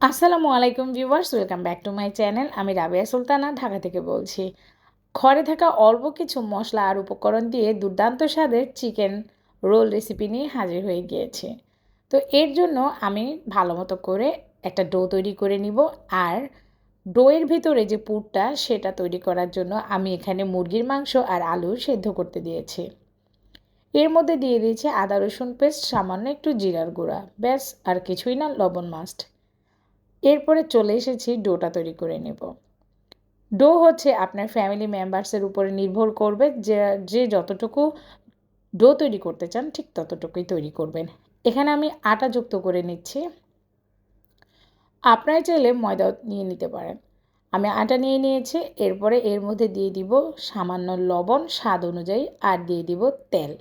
আসসালামু আলাইকুম viewers, welcome back to my channel. আমি রাবেয়া সুলতানা, ঢাকা থেকে বলছি। ঘরে থাকা অল্প কিছু মশলা আর উপকরণ দিয়ে দুর্দান্ত স্বাদের চিকেন রোল রেসিপি নিয়ে হাজির হয়ে গিয়েছে। তো এর জন্য আমি ভালো মতো করে একটা ডো তৈরি করে নিব আর ডোয়ের ভিতরে যে পুরটা সেটা তৈরি করার জন্য আমি এখানে মুরগির মাংস আর আলু সেদ্ধ করতে দিয়েছি। এর মধ্যে দিয়ে দিয়েছি আদা রসুন পেস্ট, সামান্য একটু জিরার গুঁড়া, ব্যাস, আর কিছুই না, লবণ মাস্ট। এরপরে চলে এসেছি ডোটা তৈরি করে নেব। ডো হচ্ছে আপনার ফ্যামিলি মেম্বার্সের উপরে নির্ভর করবে যে যে যতটুকু ডো তৈরি করতে চান ঠিক ততটুকুই তৈরি করবেন। এখানে আমি আটা যুক্ত করে নিচ্ছি। আপনারা চাইলে ময়দা নিয়ে নিতে পারেন। আমি আটা নিয়ে নিয়েছি, এরপরে এর মধ্যে দিয়ে দিব সামান্য লবণ, স্বাদ অনুযায়ী, আর দিয়ে দিব তেল।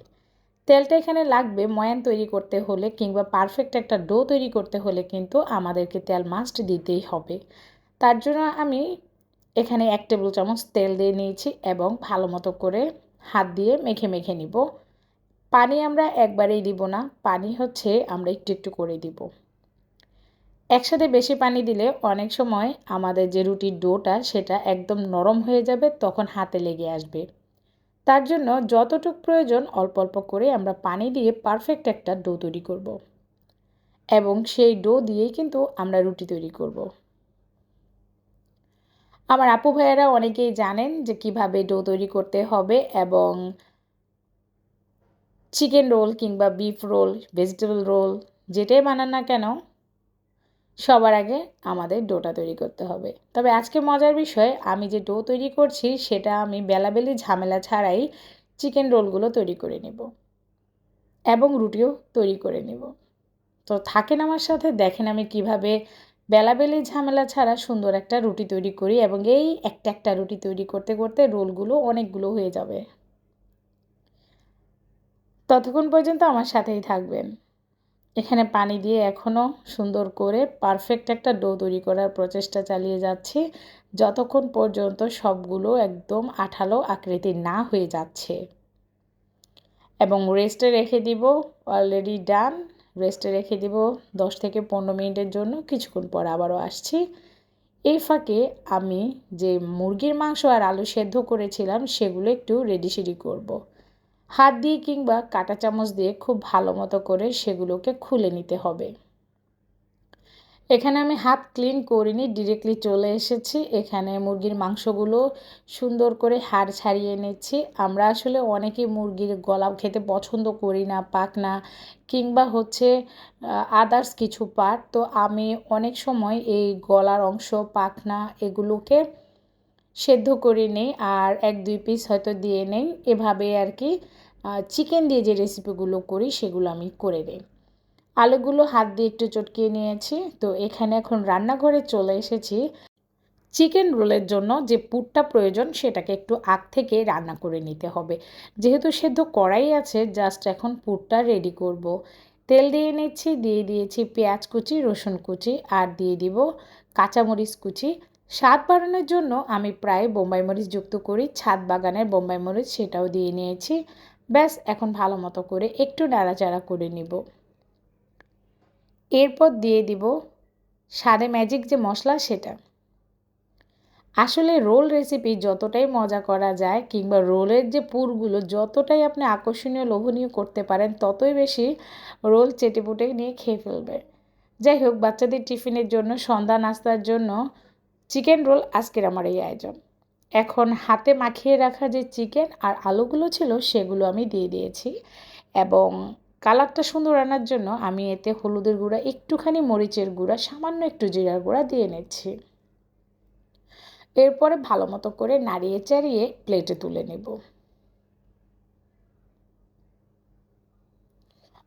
তেলটা এখানে লাগবে ময়ান তৈরি করতে হলে কিংবা পারফেক্ট একটা ডো তৈরি করতে হলে কিন্তু আমাদেরকে তেল মাস্ট দিতেই হবে। তার জন্য আমি এখানে এক টেবিল চামচ তেল দিয়ে নিয়েছি এবং ভালো মতো করে হাত দিয়ে মেখে মেখে নিব। পানি আমরা একবারেই দিব না, পানি হচ্ছে আমরা একটু একটু করে দিব। একসাথে বেশি পানি দিলে অনেক সময় আমাদের যে রুটির ডোটা সেটা একদম নরম হয়ে যাবে, তখন হাতে লেগে আসবে। তার জন্য যতটুক প্রয়োজন অল্প অল্প করে আমরা পানি দিয়ে পারফেক্ট একটা ডো তৈরি করব। এবং সেই ডো দিয়েই কিন্তু আমরা রুটি তৈরি করব। আমার আপু ভাইয়েরা অনেকেই জানেন যে কীভাবে ডো তৈরি করতে হবে এবং চিকেন রোল কিংবা বিফ রোল ভেজিটেবল রোল যেটাই বানান না কেন সবার আগে আমাদের ডোটা তৈরি করতে হবে। তবে আজকে মজার বিষয়, আমি যে ডো তৈরি করছি, সেটা আমি বেলাবেলি ঝামেলা ছাড়াই চিকেন রোলগুলো তৈরি করে নেব এবং রুটিও তৈরি করে নেব। তো থাকেন আমার সাথে, দেখেন আমি কীভাবে বেলাবেলি ঝামেলা ছাড়া সুন্দর একটা রুটি তৈরি করি এবং এই একটা একটা রুটি তৈরি করতে করতে রোলগুলো অনেকগুলো হয়ে যাবে। ততক্ষণ পর্যন্ত আমার সাথেই থাকবেন। এখানে পানি দিয়ে এখনও সুন্দর করে পারফেক্ট একটা ডো তৈরি করার প্রচেষ্টা চালিয়ে যাচ্ছি। যতক্ষণ পর্যন্ত সবগুলো একদম আঠালো আকৃতির না হয়ে যাচ্ছে। এবং রেস্টে রেখে দিব অলরেডি ডান রেস্টে রেখে দিব দশ থেকে পনেরো মিনিটের জন্য, কিছুক্ষণ পর আবারও আসছি। এই ফাঁকে আমি যে মুরগির মাংস আর আলু সেদ্ধ করেছিলাম, সেগুলো একটু রেডি সেডি করব। হাত দিয়ে কিংবা কাঁটা চামচ দিয়ে খুব ভালো মতো করে সেগুলোকে খুলে নিতে হবে। এখানে আমি হাত ক্লিন করিনি, ডিরেক্টলি চলে এসেছি। এখানে মুরগির মাংসগুলো সুন্দর করে হাড় ছাড়িয়ে নিচ্ছি। আমরা আসলে অনেকে মুরগির গলা খেতে পছন্দ করি না, পাক না, কিংবা হচ্ছে আদার্স কিছু পার্ট তো আমি অনেক সময় এই গলার অংশ পাখনা এগুলোকে সেদ্ধ করে নেই আর এক, দুই পিস হয়তো দিয়ে নেই। এভাবে আর কি চিকেন দিয়ে যে রেসিপিগুলো করি সেগুলো আমি করে নিই। আলুগুলো হাত দিয়ে একটু চটকিয়ে নিয়েছি। তো এখানে এখন রান্নাঘরে চলে এসেছি। চিকেন রোলের জন্য যে পুরটা প্রয়োজন সেটাকে একটু আগ থেকে রান্না করে নিতে হবে। যেহেতু সেদ্ধ কড়াই আছে জাস্ট এখন পুরটা রেডি করব। তেল দিয়ে নিচ্ছি, দিয়ে দিয়েছি পেঁয়াজ কুচি, রসুন কুচি আর দিয়ে দিব কাঁচামরিচ কুচি। স্বাদ বাড়ানোর জন্য আমি প্রায় বোম্বাই মরিচ যুক্ত করি, ছাদ বাগানের বোম্বাই মরিচ সেটাও দিয়ে নিয়েছি। ব্যাস, এখন ভালো মতো করে একটু নাড়াচাড়া করে নিব। এরপর দিয়ে দিব স্বাদে ম্যাজিক যে মশলা সেটা। আসলে রোল রেসিপি যতটাই মজা করা যায় কিংবা রোলের যে পুরগুলো যতটাই আপনি আকর্ষণীয়, লোভনীয় করতে পারেন, ততই বেশি রোল চেটেপুটে নিয়ে খেয়ে ফেলবে। যাই হোক, বাচ্চাদের টিফিনের জন্য, সন্ধ্যা নাস্তার জন্য চিকেন রোল আজকের আমার এই আয়োজন। এখন হাতে মাখিয়ে রাখা যে চিকেন আর আলুগুলো ছিল সেগুলো আমি দিয়ে দিয়েছি এবং কালারটা সুন্দর আনার জন্য আমি এতে হলুদের গুঁড়া, একটুখানি মরিচের গুঁড়া, সামান্য একটু জিরার গুঁড়া দিয়ে নিচ্ছি। এরপরে ভালো মতো করে নাড়িয়ে চাড়িয়ে প্লেটে তুলে নেব।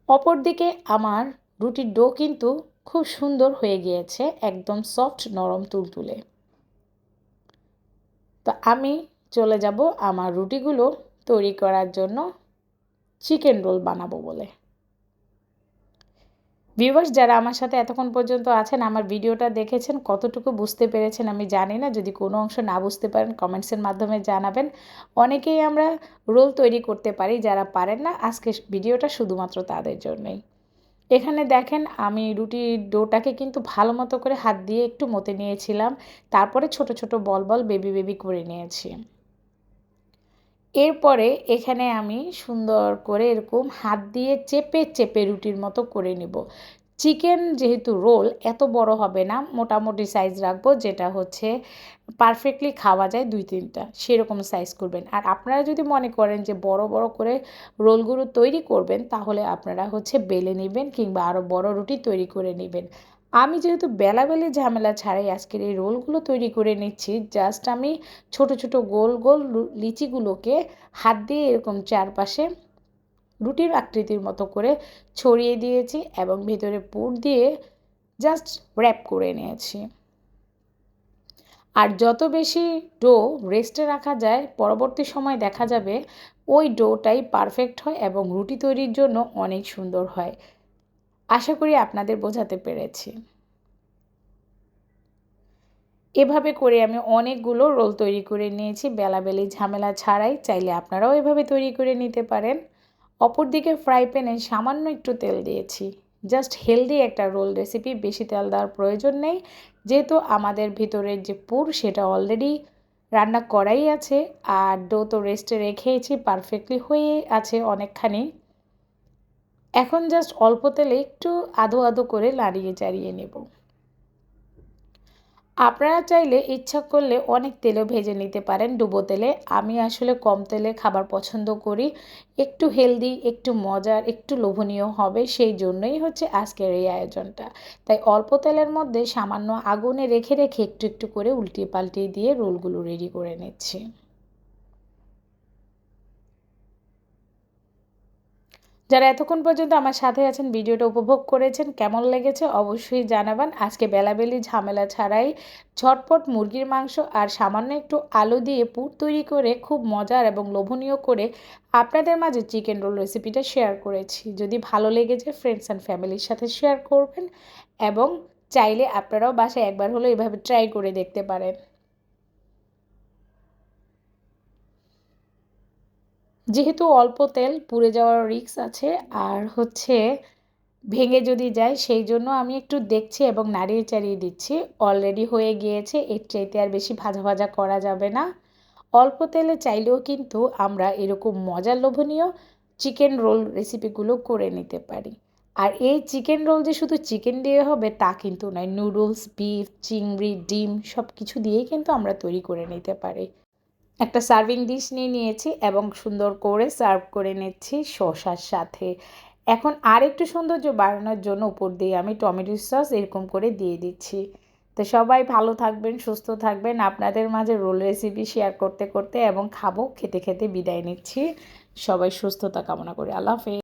অপরদিকে আমার রুটির ডো কিন্তু খুব সুন্দর হয়ে গিয়েছে, একদম সফট নরম তুলতুলে। তো আমি চলে যাব আমার রুটিগুলো তৈরি করার জন্য চিকেন রোল বানাবো বলে। ভিউয়ার্স, যারা আমার সাথে এতক্ষণ পর্যন্ত আছেন, আমার ভিডিওটা দেখেছেন, কতটুকু বুঝতে পেরেছেন আমি জানি না। যদি কোনো অংশ না বুঝতে পারেন কমেন্টসের মাধ্যমে জানাবেন। অনেকেই আমরা রোল তৈরি করতে পারি, যারা পারেন না আজকে ভিডিওটা শুধুমাত্র তাদের জন্যই। এখানে দেখেন, আমি রুটির ডোটাকে কিন্তু ভালো মতো করে হাত দিয়ে একটু মতে নিয়েছিলাম। তারপরে ছোট ছোট বল বল বেবি বেবি করে নিয়েছি। এরপরে এখানে আমি সুন্দর করে এরকম হাত দিয়ে চেপে চেপে রুটির মতো করে নিব। চিকেন যেহেতু রোল এত বড় হবে না। মোটামুটি সাইজ রাখব, যেটা হচ্ছে পারফেক্টলি খাওয়া যায় দুই তিনটা। সেরকম সাইজ করবেন। আর আপনারা যদি মনে করেন যে বড় বড় করে রোলগুলো তৈরি করবেন, তাহলে আপনারা হচ্ছে বেলে নেবেন কিংবা আরও বড় রুটি তৈরি করে নেবেন। আমি যেহেতু বেলাবেলি ঝামেলা ছাড়াই আজকের এই রোলগুলো তৈরি করে নিচ্ছি জাস্ট আমি ছোট ছোট গোল গোল লিচিগুলোকে হাত দিয়ে এরকম চারপাশে রুটির আকৃতির মতো করে ছড়িয়ে দিয়েছি এবং ভেতরে পুর দিয়ে জাস্ট র্যাপ করে নিয়েছি। আর যত বেশি ডো রেস্টে রাখা যায়, পরবর্তী সময় দেখা যাবে ওই ডোটাই পারফেক্ট হয় এবং রুটি তৈরির জন্য অনেক সুন্দর হয়। আশা করি আপনাদের বোঝাতে পেরেছি। এভাবে করে আমি অনেকগুলো রোল তৈরি করে নিয়েছি। বেলাবেলি ঝামেলা ছাড়াই চাইলে আপনারাও এভাবে তৈরি করে নিতে পারেন। অপরদিকে ফ্রাই প্যানে সামান্য একটু তেল দিয়েছি। জাস্ট হেলদি একটা রোল রেসিপি বেশি তেল দেওয়ার প্রয়োজন নেই। যেহেতু আমাদের ভিতরের যে পুর, সেটা অলরেডি রান্না করাই আছে, আর ডো তো রেস্টে রেখেছি পারফেক্টলি হয়ে আছে অনেকখানি। এখন জাস্ট অল্প তেলে একটু আধো আধো করে লাড়িয়ে চাড়িয়ে নেব। আপনারা চাইলে ইচ্ছা করলে অনেক তেলও ভেজে নিতে পারেন ডুবো তেলে। আমি আসলে কম তেলে খাবার পছন্দ করি। একটু হেলদি, একটু মজার, একটু লোভনীয় হবে সেই জন্যই হচ্ছে আজকের এই আয়োজনটা। তাই অল্প তেলের মধ্যে সামান্য আগুনে রেখে রেখে একটু একটু করে উল্টিয়ে পাল্টিয়ে দিয়ে রোলগুলো রেডি করে নিচ্ছি। যারা এতক্ষণ পর্যন্ত আমার সাথে আছেন, ভিডিওটা উপভোগ করেছেন, কেমন লেগেছে অবশ্যই জানাবেন। আজকে বেলাবেলি ঝামেলা ছাড়াই ঝটপট মুরগির মাংস আর সামান্য একটু আলু দিয়ে পুর তৈরি করে খুব মজার এবং লোভনীয় করে আপনাদের মাঝে চিকেন রোল রেসিপিটা শেয়ার করেছি। যদি ভালো লেগেছে ফ্রেন্ডস অ্যান্ড ফ্যামিলির সাথে শেয়ার করবেন এবং চাইলে আপনারাও বাসায় একবার হলো এভাবে ট্রাই করে দেখতে পারেন। যেহেতু অল্প তেল, পুড়ে যাওয়ার রিক্স আছে। আর হচ্ছে ভেঙে যদি যায়, সেই জন্য আমি একটু দেখছি এবং নাড়িয়ে চাড়িয়ে দিচ্ছি। অলরেডি হয়ে গিয়েছে, এর চাইতে আর বেশি ভাজা ভাজা করা যাবে না। অল্প তেলে চাইলেও কিন্তু আমরা এরকম মজার লোভনীয় চিকেন রোল রেসিপিগুলো করে নিতে পারি। আর এই চিকেন রোল যে শুধু চিকেন দিয়ে হবে, তা কিন্তু নয়। নুডলস বিফ চিংড়ি, ডিম সব কিছু দিয়েই কিন্তু আমরা তৈরি করে নিতে পারি। একটা সার্ভিং ডিশ নিয়ে নিয়েছি এবং সুন্দর করে সার্ভ করে নিচ্ছি শশার সাথে। এখন আর একটু সৌন্দর্য বাড়ানোর জন্য উপর দিয়ে আমি টমেটো সস এরকম করে দিয়ে দিচ্ছি। তো সবাই ভালো থাকবেন, সুস্থ থাকবেন। আপনাদের মাঝে রোল রেসিপি শেয়ার করতে করতে এবং খাব, খেতে খেতে বিদায় নিচ্ছি। সবাই সুস্থতা কামনা করি। আল্লাহ হাফেজ।